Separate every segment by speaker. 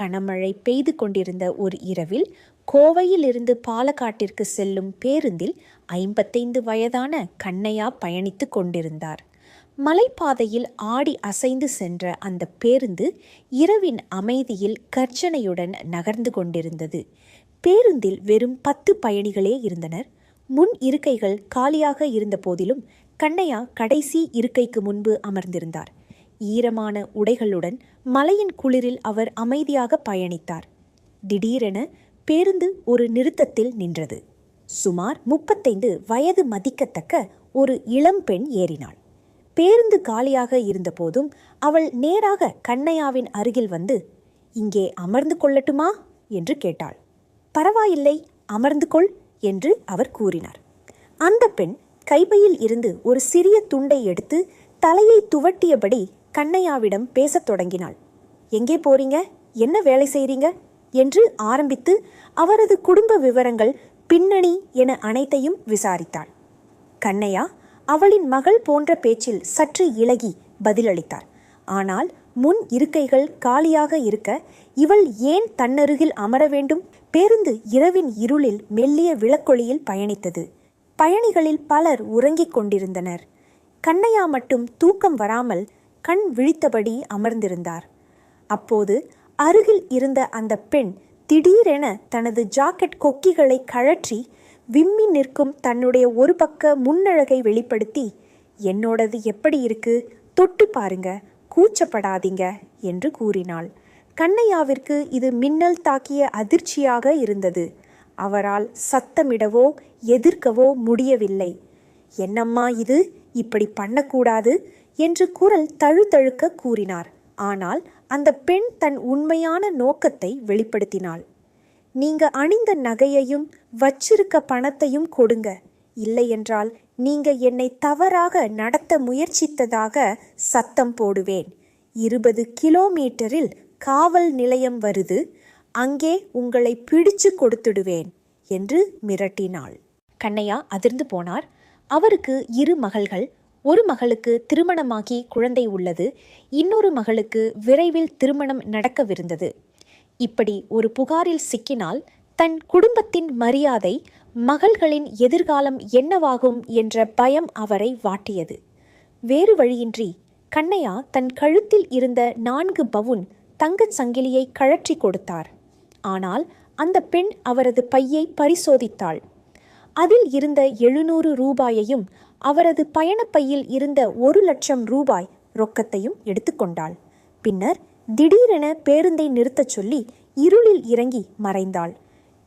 Speaker 1: கனமழை பெய்து கொண்டிருந்த ஒரு இரவில் கோவையிலிருந்து பாலக்காட்டிற்கு செல்லும் பேருந்தில் ஐம்பத்தைந்து வயதான கண்ணையா பயணித்து கொண்டிருந்தார். மலைப்பாதையில் ஆடி அசைந்து சென்ற அந்த பேருந்து இரவின் அமைதியில் கர்ஜனையுடன் நகர்ந்து கொண்டிருந்தது. பேருந்தில் வெறும் பத்து பயணிகளே இருந்தனர். முன் இருக்கைகள் காலியாக இருந்த போதிலும் கண்ணையா கடைசி இருக்கைக்கு முன்பு அமர்ந்திருந்தார். ஈரமான உடைகளுடன் மலையின் குளிரில் அவர் அமைதியாக பயணித்தார். திடீரென பேருந்து ஒரு நிறுத்தத்தில் நின்றது. சுமார் முப்பத்தைந்து வயது மதிக்கத்தக்க ஒரு இளம்பெண் ஏறினாள். பேருந்து காலியாக இருந்தபோதும் அவள் நேராக கண்ணையாவின் அருகில் வந்து இங்கே அமர்ந்து கொள்ளட்டுமா? என்று கேட்டாள். பரவாயில்லை அமர்ந்து கொள் என்று அவர் கூறினார். அந்த பெண் கைப்பையில் இருந்து ஒரு சிறிய துண்டை எடுத்து தலையை துவட்டியபடி கண்ணையாவிடம் பேசத் தொடங்கினாள். எங்கே போறீங்க? என்ன வேலை செய்கிறீங்க என்று ஆரம்பித்து அவரது குடும்ப விவரங்கள் பின்னணி என அனைத்தையும் விசாரித்தாள். கண்ணையா அவளின் மகள் போன்ற பேச்சில் சற்று இலகி பதிலளித்தார். ஆனால் முன் இருக்கைகள் காலியாக இருக்க இவள் ஏன் தன்னருகில் அமர வேண்டும்? பேருந்து இரவின் இருளில் மெல்லிய விளக்கொளியில் பயணித்தது. பயணிகளில் பலர் உறங்கிக் கொண்டிருந்தனர். கண்ணையா மட்டும் தூக்கம் வராமல் கண் விழித்தபடி அமர்ந்திருந்தார். அப்போது அருகில் இருந்த அந்த பெண் திடீரென தனது ஜாக்கெட் கொக்கிகளை கழற்றி விம்மி நிற்கும் தன்னுடைய ஒரு பக்க முன்னழகை வெளிப்படுத்தி என்னோடது எப்படி இருக்கு? தொட்டு பாருங்க கூச்சப்படாதீங்க என்று கூறினாள். கண்ணையாவிற்கு இது மின்னல் தாக்கிய அதிர்ச்சியாக இருந்தது. அவரால் சத்தமிடவோ எதிர்க்கவோ முடியவில்லை. என்னம்மா இது? இப்படி பண்ணக்கூடாது? என்று குரல் தழுதழுக்க கூறினார். ஆனால் அந்த பெண் தன் உண்மையான நோக்கத்தை வெளிப்படுத்தினாள். நீங்க அணிந்த நகையையும் வச்சிருக்க பணத்தையும் கொடுங்க. இல்லையென்றால் நீங்க என்னை தவறாக நடத்த முயற்சித்ததாக சத்தம் போடுவேன். இருபது கிலோமீட்டரில் காவல் நிலையம் வருது. அங்கே உங்களை பிடிச்சு கொடுத்துடுவேன் என்று மிரட்டினாள். கண்ணையா அதிர்ந்து போனார். அவருக்கு இரு மகள்கள் ஒரு மகளுக்கு திருமணமாகி குழந்தை உள்ளது. இன்னொரு மகளுக்கு விரைவில் திருமணம் நடக்கவிருந்தது. இப்படி ஒரு புகாரில் சிக்கினால் தன் குடும்பத்தின் மரியாதை மகள்களின் எதிர்காலம் என்னவாகும் என்ற பயம் அவரை வாட்டியது. வேறு வழியின்றி கண்ணையா தன் கழுத்தில் இருந்த நான்கு பவுன் தங்கச் சங்கிலியை கழற்றி கொடுத்தார். ஆனால் அந்த பெண் அவரது பையை பரிசோதித்தாள். அதில் இருந்த எழுநூறு ரூபாயையும் அவரது பயணப்பையில் இருந்த ஒரு லட்சம் ரூபாய் ரொக்கத்தையும் எடுத்துக்கொண்டாள் பின்னர் திடீரென பேருந்தை நிறுத்தச் சொல்லி இருளில் இறங்கி மறைந்தாள்.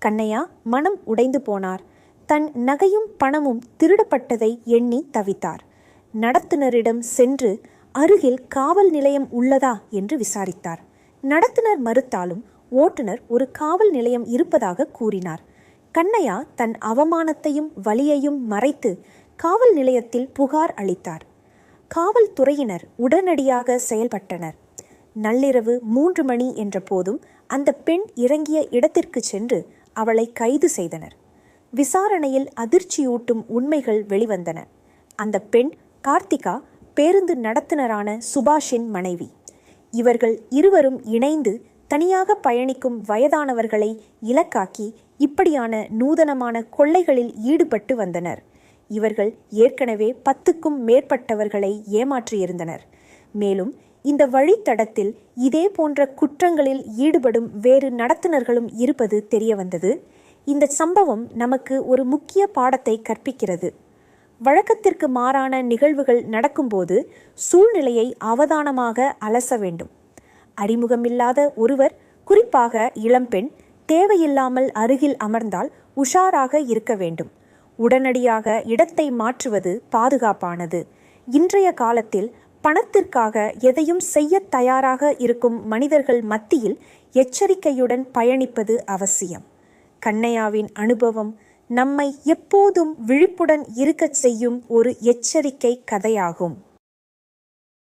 Speaker 1: கண்ணையா மனம் உடைந்து போனார். தன் நகையும் பணமும் திருடப்பட்டதை எண்ணி தவித்தார். நடத்துனரிடம் சென்று அருகில் காவல் நிலையம் உள்ளதா என்று விசாரித்தார். நடத்துனர் மறுத்தாலும் ஓட்டுநர் ஒரு காவல் நிலையம் இருப்பதாக கூறினார். கண்ணையா தன் அவமானத்தையும் வலியையும் மறைத்து காவல் நிலையத்தில் புகார் அளித்தார். காவல்துறையினர் உடனடியாக செயல்பட்டனர். நள்ளிரவு மூன்று மணி என்ற போதும் அந்த பெண் இறங்கிய இடத்திற்கு சென்று அவளை கைது செய்தனர். விசாரணையில் அதிர்ச்சியூட்டும் உண்மைகள் வெளிவந்தன. அந்த பெண் கார்த்திகா பேருந்து நடத்துனரான சுபாஷின் மனைவி. இவர்கள் இருவரும் இணைந்து தனியாக பயணிக்கும் வயதானவர்களை இலக்காக்கி இப்படியான நூதனமான கொள்ளைகளில் ஈடுபட்டு வந்தனர். இவர்கள் ஏற்கனவே பத்துக்கும் மேற்பட்டவர்களை ஏமாற்றியிருந்தனர். மேலும் இந்த வழித்தடத்தில் இதே போன்ற குற்றங்களில் ஈடுபடும் வேறு நடத்துனர்களும் இருப்பது தெரியவந்தது. இந்த சம்பவம் நமக்கு ஒரு முக்கிய பாடத்தை கற்பிக்கிறது. வழக்கத்திற்கு மாறான நிகழ்வுகள் நடக்கும்போது சூழ்நிலையை அவதானமாக அலச வேண்டும். அறிமுகமில்லாத ஒருவர் குறிப்பாக இளம்பெண் தேவையில்லாமல் அருகில் அமர்ந்தால் உஷாராக இருக்க வேண்டும். உடனடியாக இடத்தை மாற்றுவது பாதுகாப்பானது. இன்றைய காலத்தில் பணத்திற்காக எதையும் செய்ய தயாராக இருக்கும் மனிதர்கள் மத்தியில் எச்சரிக்கையுடன் பயணிப்பது அவசியம். கண்ணையாவின் அனுபவம் நம்மை எப்போதும் விழிப்புடன் இருக்கச் செய்யும் ஒரு எச்சரிக்கை கதையாகும்.